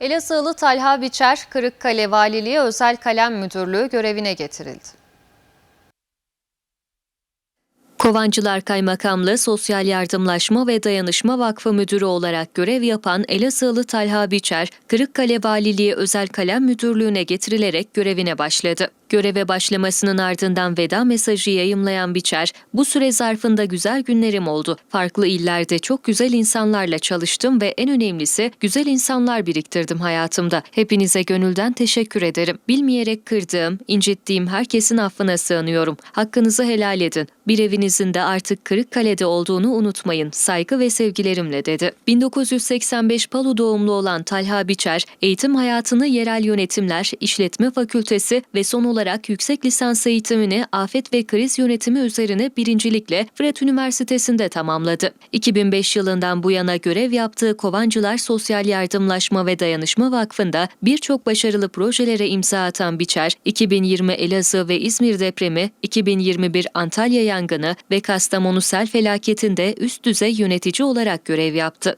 Elazığlı Talha Biçer, Kırıkkale Valiliği Özel Kalem Müdürlüğü görevine getirildi. Kovancılar Kaymakamlığı Sosyal Yardımlaşma ve Dayanışma Vakfı Müdürü olarak görev yapan Elazığlı Talha Biçer, Kırıkkale Valiliği Özel Kalem Müdürlüğü'ne getirilerek görevine başladı. Göreve başlamasının ardından veda mesajı yayımlayan Biçer, bu süre zarfında güzel günlerim oldu. Farklı illerde çok güzel insanlarla çalıştım ve en önemlisi güzel insanlar biriktirdim hayatımda. Hepinize gönülden teşekkür ederim. Bilmeyerek kırdığım, incittiğim herkesin affına sığınıyorum. Hakkınızı helal edin. Bir evinizin de artık Kırıkkale'de olduğunu unutmayın. Saygı ve sevgilerimle dedi. 1985 Palu doğumlu olan Talha Biçer, eğitim hayatını yerel yönetimler, işletme fakültesi ve son olarak yüksek lisans eğitimini afet ve kriz yönetimi üzerine birincilikle Fırat Üniversitesi'nde tamamladı. 2005 yılından bu yana görev yaptığı Kovancılar Sosyal Yardımlaşma ve Dayanışma Vakfı'nda birçok başarılı projelere imza atan Biçer, 2020 Elazığ ve İzmir depremi, 2021 Antalya yangını ve Kastamonu sel felaketinde üst düzey yönetici olarak görev yaptı.